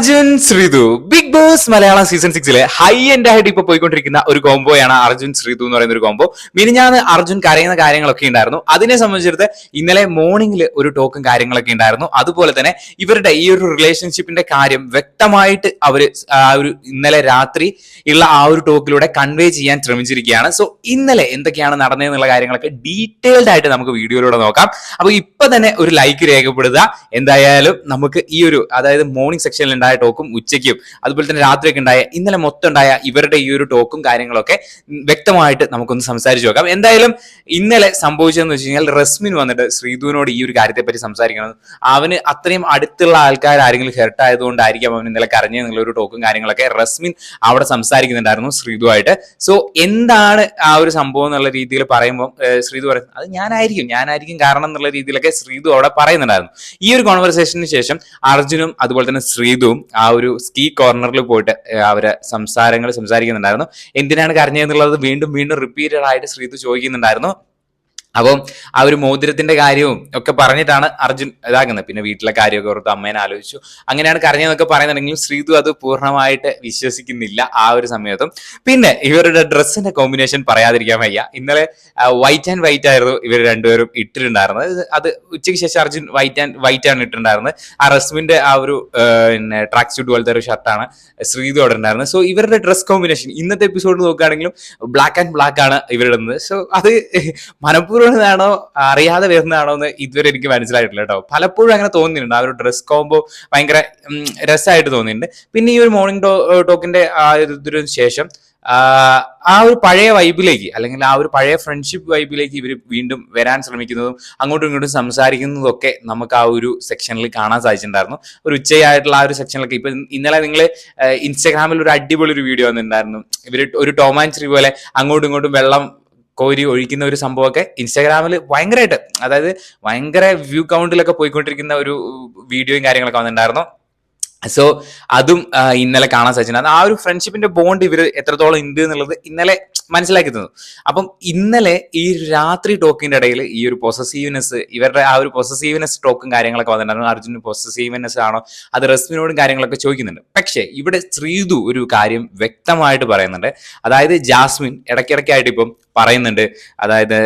Arjun Sreethu. Big Boss Malayalam season സിക്സിലെ high end ആയിട്ട് ഇപ്പൊ പോയിക്കൊണ്ടിരിക്കുന്ന ഒരു കോംബോയാണ് അർജുൻ ശ്രീതു എന്ന് പറയുന്ന ഒരു കോംബോ മിനിഞ്ഞാന്ന് അർജുൻ കരയുന്ന കാര്യങ്ങളൊക്കെ ഉണ്ടായിരുന്നു. അതിനെ സംബന്ധിച്ചിടത്ത് ഇന്നലെ മോർണിംഗിൽ ഒരു ടോക്കും കാര്യങ്ങളൊക്കെ ഉണ്ടായിരുന്നു. അതുപോലെ തന്നെ ഇവരുടെ ഈ ഒരു റിലേഷൻഷിപ്പിന്റെ കാര്യം വ്യക്തമായിട്ട് അവർ ആ ഒരു ഇന്നലെ രാത്രി ഉള്ള ആ ഒരു ടോക്കിലൂടെ കൺവേ ചെയ്യാൻ ശ്രമിച്ചിരിക്കുകയാണ്. സോ ഇന്നലെ എന്തൊക്കെയാണ് നടന്നതെന്നുള്ള കാര്യങ്ങളൊക്കെ ഡീറ്റെയിൽഡ് ആയിട്ട് നമുക്ക് വീഡിയോയിലൂടെ നോക്കാം. അപ്പൊ ഇപ്പൊ തന്നെ ഒരു ലൈക്ക് രേഖപ്പെടുത്തുക. എന്തായാലും നമുക്ക് ഈ ഒരു അതായത് മോർണിംഗ് സെക്ഷനിൽ ഉണ്ടായ ടോക്കും ഉച്ചയ്ക്കും. അതുപോലെ തന്നെ രാത്രിയൊക്കെ ഉണ്ടായ ഇന്നലെ മൊത്തം ഉണ്ടായ ഇവരുടെ ഈ ഒരു ടോക്കും കാര്യങ്ങളൊക്കെ വ്യക്തമായിട്ട് നമുക്കൊന്ന് സംസാരിച്ചു നോക്കാം. എന്തായാലും ഇന്നലെ സംഭവിച്ചതെന്ന് വെച്ച് കഴിഞ്ഞാൽ റസ്മിൻ വന്നിട്ട് ശ്രീധുവിനോട് ഈ ഒരു കാര്യത്തെ പറ്റി സംസാരിക്കണം. അവന് അത്രയും അടുത്തുള്ള ആൾക്കാർ ആരെങ്കിലും ഹെർട്ട് ആയതുകൊണ്ടായിരിക്കാം അവൻ ഇന്നലെ കരഞ്ഞെന്നുള്ള ഒരു ടോക്കും കാര്യങ്ങളൊക്കെ റസ്മിൻ അവിടെ സംസാരിക്കുന്നുണ്ടായിരുന്നു ശ്രീധുവായിട്ട്. സോ എന്താണ് ആ ഒരു സംഭവം എന്നുള്ള രീതിയിൽ പറയുമ്പോൾ ശ്രീധു പറയുന്നത് അത് ഞാനായിരിക്കും ഞാനായിരിക്കും കാരണം എന്നുള്ള രീതിയിലൊക്കെ ശ്രീധു അവിടെ പറയുന്നുണ്ടായിരുന്നു. ഈ ഒരു കോൺവെർസേഷന് ശേഷം അർജുനും അതുപോലെ തന്നെ ശ്രീധുവും ആ ഒരു സ്കീ കോർണറിൽ പോയിട്ട് അവരെ സംസാരങ്ങൾ സംസാരിക്കുന്നുണ്ടായിരുന്നു. എന്തിനാണ് കരഞ്ഞതെന്നുള്ളത് വീണ്ടും വീണ്ടും റിപ്പീറ്റഡ് ആയിട്ട് ശ്രീതു ചോദിക്കുന്നുണ്ടായിരുന്നു. അപ്പം ആ ഒരു മോതിരത്തിന്റെ കാര്യവും ഒക്കെ പറഞ്ഞിട്ടാണ് അർജുൻ ഇതാക്കുന്നത്. പിന്നെ വീട്ടിലെ കാര്യമൊക്കെ ഓർത്ത് അമ്മേനെ ആലോചിച്ചു. അങ്ങനെയാണ് കരഞ്ഞതെന്നൊക്കെ പറയുന്നുണ്ടെങ്കിലും ശ്രീതു അത് പൂർണമായിട്ട് വിശ്വസിക്കുന്നില്ല ആ ഒരു സമയത്തും. പിന്നെ ഇവരുടെ ഡ്രസ്സിന്റെ കോമ്പിനേഷൻ പറയാതിരിക്കാൻ വയ്യ. ഇന്നലെ വൈറ്റ് ആൻഡ് വൈറ്റ് ആയിരുന്നു ഇവർ രണ്ടുപേരും ഇട്ടിട്ടുണ്ടായിരുന്നത്. അത് ഉച്ചയ്ക്ക് ശേഷം അർജുൻ വൈറ്റ് ആൻഡ് വൈറ്റ് ആണ് ഇട്ടിട്ടുണ്ടായിരുന്നത്. ആ റസ്മിന്റെ ആ ഒരു പിന്നെ ട്രാക്ക് സ്യൂട്ട് പോലത്തെ ഒരു ഷർട്ടാണ് ശ്രീതു അവിടെ ഉണ്ടായിരുന്നത്. സോ ഇവരുടെ ഡ്രസ് കോമ്പിനേഷൻ ഇന്നത്തെ എപ്പിസോഡ് നോക്കുകയാണെങ്കിലും ബ്ലാക്ക് ആൻഡ് ബ്ലാക്ക് ആണ് ഇവരിടുന്നത്. സോ അത് മനഃപൂർവമാണോ അറിയാതെ വരുന്നതാണോ എന്ന് ഇതുവരെ എനിക്ക് മനസ്സിലായിട്ടില്ല കേട്ടോ. പലപ്പോഴും അങ്ങനെ തോന്നിയിട്ടുണ്ട്. ആ ഒരു ഡ്രസ് കോംബോ ഭയങ്കര രസമായിട്ട് തോന്നിയിട്ടുണ്ട്. പിന്നെ ഈ ഒരു മോർണിംഗ് ടോക്കിന്റെ ആ ഇതിന് ശേഷം ആ, ഒരു പഴയ വൈബിലേക്ക് അല്ലെങ്കിൽ ആ ഒരു പഴയ ഫ്രണ്ട്ഷിപ്പ് വൈബിലേക്ക് ഇവർ വീണ്ടും വരാൻ ശ്രമിക്കുന്നതും അങ്ങോട്ടും ഇങ്ങോട്ടും സംസാരിക്കുന്നതും ഒക്കെ നമുക്ക് ആ ഒരു സെക്ഷനിൽ കാണാൻ സാധിച്ചിട്ടുണ്ടായിരുന്നു. ഒരു ഉച്ചയായിട്ടുള്ള ആ ഒരു സെക്ഷനിലൊക്കെ ഇപ്പൊ ഇന്നലെ നിങ്ങൾ ഇൻസ്റ്റാഗ്രാമിൽ ഒരു അടിപൊളി ഒരു വീഡിയോ വന്നിട്ടുണ്ടായിരുന്നു. ഇവർ ഒരു ടോമാൻചറി പോലെ അങ്ങോട്ടും ഇങ്ങോട്ടും വെള്ളം കോരി ഒഴിക്കുന്ന ഒരു സംഭവമൊക്കെ ഇൻസ്റ്റാഗ്രാമിൽ ഭയങ്കരമായിട്ട് അതായത് ഭയങ്കര വ്യൂ കൗണ്ടിലൊക്കെ പോയിക്കൊണ്ടിരിക്കുന്ന ഒരു വീഡിയോയും കാര്യങ്ങളൊക്കെ വന്നിട്ടുണ്ടായിരുന്നു. സോ അതും ഇന്നലെ കാണാൻ സാധിച്ചിട്ടുണ്ട്. ആ ഒരു ഫ്രണ്ട്ഷിപ്പിന്റെ ബോണ്ട് ഇവർ എത്രത്തോളം ഉണ്ട് എന്നുള്ളത് ഇന്നലെ മനസ്സിലാക്കി തന്നു. അപ്പം ഇന്നലെ ഈ രാത്രി ടോക്കിന്റെ ഇടയിൽ ഈ ഒരു പൊസസീവ്നെസ് ഇവരുടെ ആ ഒരു പൊസസീവ്നെസ് ടോക്കും കാര്യങ്ങളൊക്കെ വന്നിട്ടുണ്ടായിരുന്നു. അർജുന് പൊസസീവ്നെസ് ആണോ? അത് റസ്മിനോടും കാര്യങ്ങളൊക്കെ ചോദിക്കുന്നുണ്ട്. പക്ഷേ ഇവിടെ ശ്രീതു ഒരു കാര്യം വ്യക്തമായിട്ട് പറയുന്നുണ്ട്. അതായത് ജാസ്മിൻ ഇടയ്ക്കിടയ്ക്കായിട്ട് ഇപ്പം പറയുന്നുണ്ട്. അതായത്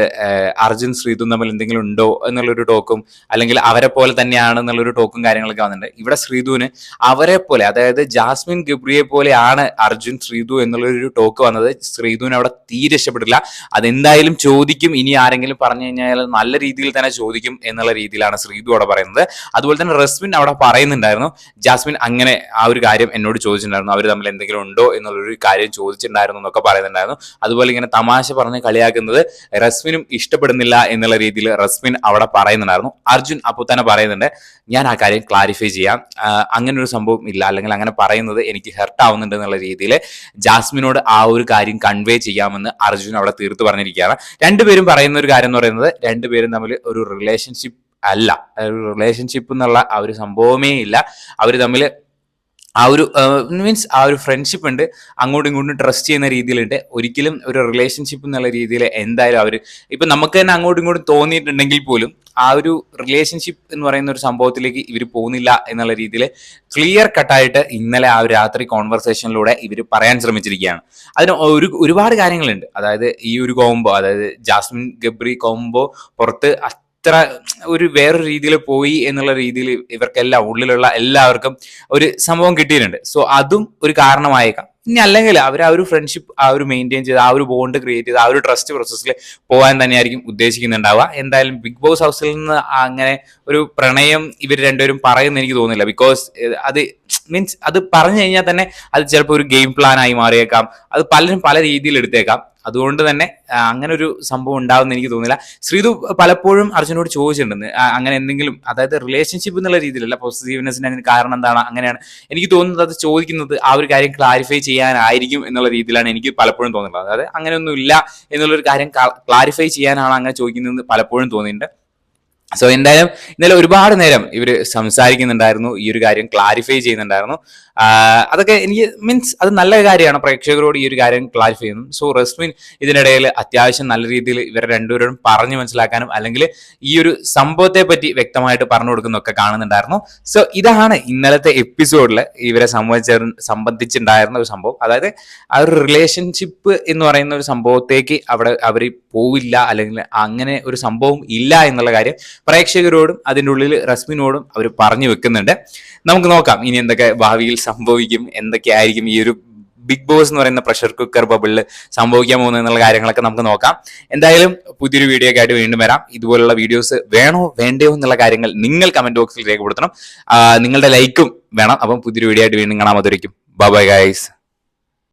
അർജുൻ ശ്രീതു തമ്മിൽ എന്തെങ്കിലും ഉണ്ടോ എന്നുള്ളൊരു ടോക്കും അല്ലെങ്കിൽ അവരെ പോലെ തന്നെയാണ് എന്നുള്ളൊരു ടോക്കും കാര്യങ്ങളൊക്കെ വന്നിട്ടുണ്ട്. ഇവിടെ ശ്രീതുവിന് അവരെ പോലെ അതായത് ജാസ്മിൻ ഗബ്രിയെ പോലെയാണ് അർജുൻ ശ്രീതു എന്നുള്ളൊരു ടോക്ക് വന്നത്. ശ്രീതുവിന് അവിടെ തീരെ ഇഷ്ടപ്പെട്ടില്ല അതെന്തായാലും ചോദിക്കും. ഇനി ആരെങ്കിലും പറഞ്ഞു കഴിഞ്ഞാൽ നല്ല രീതിയിൽ തന്നെ ചോദിക്കും എന്നുള്ള രീതിയിലാണ് ശ്രീതു അവിടെ പറയുന്നത്. അതുപോലെ തന്നെ റസ്മിൻ അവിടെ പറയുന്നുണ്ടായിരുന്നു ജാസ്മിൻ അങ്ങനെ ആ ഒരു കാര്യം എന്നോട് ചോദിച്ചിട്ടുണ്ടായിരുന്നു. അവർ തമ്മിൽ എന്തെങ്കിലും ഉണ്ടോ എന്നുള്ളൊരു കാര്യം ചോദിച്ചിട്ടുണ്ടായിരുന്നു എന്നൊക്കെ പറയുന്നുണ്ടായിരുന്നു. അതുപോലെ ഇങ്ങനെ തമാശ പറഞ്ഞ് കളിയാക്കുന്നത് റസ്മിനും ഇഷ്ടപ്പെടുന്നില്ല എന്നുള്ള രീതിയിൽ റസ്മിൻ അവിടെ പറയുന്നുണ്ടായിരുന്നു. അർജുൻ അപ്പോൾ തന്നെ പറയുന്നുണ്ട് ഞാൻ ആ കാര്യം ക്ലാരിഫൈ ചെയ്യാം. അങ്ങനെ ഒരു സംഭവം ഇല്ല. അല്ലെങ്കിൽ അങ്ങനെ പറയുന്നത് എനിക്ക് ഹെർട്ട് ആവുന്നുണ്ട് എന്നുള്ള രീതിയിൽ ജാസ്മിനോട് ആ ഒരു കാര്യം കൺവേ ചെയ്യാമെന്ന് അർജുൻ അവിടെ തീർത്ത് പറഞ്ഞിരിക്കുകയാണ്. രണ്ടുപേരും പറയുന്ന ഒരു കാര്യം എന്ന് പറയുന്നത് രണ്ടുപേരും തമ്മിൽ ഒരു റിലേഷൻഷിപ്പ് അല്ല. ഒരു റിലേഷൻഷിപ്പ് എന്നുള്ള ആ ഒരു സംഭവമേ ഇല്ല. അവർ തമ്മിൽ ആ ഒരു മീൻസ് ആ ഒരു ഫ്രണ്ട്ഷിപ്പ് ഉണ്ട്. അങ്ങോട്ടും ഇങ്ങോട്ടും ട്രസ്റ്റ് ചെയ്യുന്ന രീതിയിലുണ്ട്. ഒരിക്കലും ഒരു റിലേഷൻഷിപ്പ് എന്നുള്ള രീതിയിൽ എന്തായാലും അവർ ഇപ്പം നമുക്ക് തന്നെ അങ്ങോട്ടും ഇങ്ങോട്ടും തോന്നിയിട്ടുണ്ടെങ്കിൽ പോലും ആ ഒരു റിലേഷൻഷിപ്പ് എന്ന് പറയുന്ന ഒരു സംഭവത്തിലേക്ക് ഇവർ പോകുന്നില്ല എന്നുള്ള രീതിയിൽ ക്ലിയർ കട്ടായിട്ട് ഇന്നലെ ആ ഒരു രാത്രി കോൺവെർസേഷനിലൂടെ ഇവർ പറയാൻ ശ്രമിച്ചിരിക്കുകയാണ്. അതിന് ഒരു ഒരുപാട് കാര്യങ്ങളുണ്ട്. അതായത് ഈ ഒരു കോംബോ അതായത് ജാസ്മിൻ ഗബ്രി കോംബോ പുറത്ത് അത്ര ഒരു വേറൊരു രീതിയിൽ പോയി എന്നുള്ള രീതിയിൽ ഇവർക്കെല്ലാം ഉള്ളിലുള്ള എല്ലാവർക്കും ഒരു സംഭവം കിട്ടിയിട്ടുണ്ട്. സോ അതും ഒരു കാരണമായേക്കാം. ഇനി അല്ലെങ്കിൽ അവർ ആ ഒരു ഫ്രണ്ട്ഷിപ്പ് ആ ഒരു മെയിന്റെയിൻ ചെയ്ത് ആ ഒരു ബോണ്ട് ക്രിയേറ്റ് ചെയ്ത് ആ ഒരു ട്രസ്റ്റ് പ്രോസസ്സിൽ പോകാൻ തന്നെയായിരിക്കും ഉദ്ദേശിക്കുന്നുണ്ടാവുക. എന്തായാലും ബിഗ് ബോസ് ഹൗസിൽ നിന്ന് അങ്ങനെ ഒരു പ്രണയം ഇവർ രണ്ടുപേരും പറയുന്ന എനിക്ക് തോന്നുന്നില്ല. ബിക്കോസ് അത് മീൻസ് അത് പറഞ്ഞു കഴിഞ്ഞാൽ തന്നെ അത് ചിലപ്പോൾ ഒരു ഗെയിം പ്ലാൻ ആയി മാറിയേക്കാം. അത് പലരും പല രീതിയിൽ എടുത്തേക്കാം. അതുകൊണ്ട് തന്നെ അങ്ങനെ ഒരു സംഭവം ഉണ്ടാവുമെന്ന് എനിക്ക് തോന്നുന്നില്ല. ശ്രീതു പലപ്പോഴും അർജുനോട് ചോദിച്ചിട്ടുണ്ട് അങ്ങനെ എന്തെങ്കിലും അതായത് റിലേഷൻഷിപ്പ് എന്നുള്ള രീതിയിലല്ല പോസിറ്റീവ്നെസ്സിന് അതിന് കാരണം എന്താണ് അങ്ങനെയാണ്. എനിക്ക് തോന്നുന്നത് അത് ചോദിക്കുന്നത് ആ ഒരു കാര്യം ക്ലാരിഫൈ ചെയ്യാനായിരിക്കും എന്നുള്ള രീതിയിലാണ് എനിക്ക് പലപ്പോഴും തോന്നുന്നത്. അതായത് അങ്ങനെയൊന്നും ഇല്ല എന്നുള്ളൊരു കാര്യം ക്ലാരിഫൈ ചെയ്യാനാണ് അങ്ങനെ ചോദിക്കുന്നത് പലപ്പോഴും തോന്നിയിട്ടുണ്ട്. സോ എന്തായാലും ഇന്നലെ ഒരുപാട് നേരം ഇവർ സംസാരിക്കുന്നുണ്ടായിരുന്നു ഈ ഒരു കാര്യം ക്ലാരിഫൈ ചെയ്യുന്നുണ്ടായിരുന്നു. അതൊക്കെ എനിക്ക് മീൻസ് അത് നല്ല കാര്യമാണ്. പ്രേക്ഷകരോട് ഈ ഒരു കാര്യം ക്ലാരിഫൈ ചെയ്യുന്നു. സോ റസ്മിൻ ഇതിനിടയിൽ അത്യാവശ്യം നല്ല രീതിയിൽ ഇവരെ രണ്ടുപേരോടും പറഞ്ഞു മനസ്സിലാക്കാനും അല്ലെങ്കിൽ ഈ ഒരു സംഭവത്തെ പറ്റി വ്യക്തമായിട്ട് പറഞ്ഞു കൊടുക്കുന്നൊക്കെ കാണുന്നുണ്ടായിരുന്നു. സോ ഇതാണ് ഇന്നലത്തെ എപ്പിസോഡിൽ ഇവരെ സംബന്ധിച്ച സംബന്ധിച്ചുണ്ടായിരുന്ന ഒരു സംഭവം. അതായത് ആ ഒരു റിലേഷൻഷിപ്പ് എന്ന് പറയുന്ന ഒരു സംഭവത്തേക്ക് അവിടെ അവർ പോവില്ല അല്ലെങ്കിൽ അങ്ങനെ ഒരു സംഭവം ഇല്ല എന്നുള്ള കാര്യം പ്രേക്ഷകരോടും അതിന്റെ ഉള്ളിൽ റസ്മിനോടും അവർ പറഞ്ഞു വെക്കുന്നുണ്ട്. നമുക്ക് നോക്കാം ഇനി എന്തൊക്കെ ഭാവിയിൽ സംഭവിക്കും? എന്തൊക്കെയായിരിക്കും? ഈ ഒരു ബിഗ് ബോസ് എന്ന് പറയുന്ന പ്രഷർ കുക്കർ ബബിളിൽ സംഭവിക്കാൻ പോകുന്നത് എന്നുള്ള കാര്യങ്ങളൊക്കെ നമുക്ക് നോക്കാം. എന്തായാലും പുതിയൊരു വീഡിയോ ഒക്കെ ആയിട്ട് വീണ്ടും വരാം. ഇതുപോലുള്ള വീഡിയോസ് വേണോ വേണ്ടയോ എന്നുള്ള കാര്യങ്ങൾ നിങ്ങൾ കമന്റ് ബോക്സിൽ രേഖപ്പെടുത്തണം. നിങ്ങളുടെ ലൈക്കും വേണം. അപ്പം പുതിയൊരു വീഡിയോ ആയിട്ട് വീണ്ടും കാണാൻ മതിരിക്കും ബൈ ഗൈസ്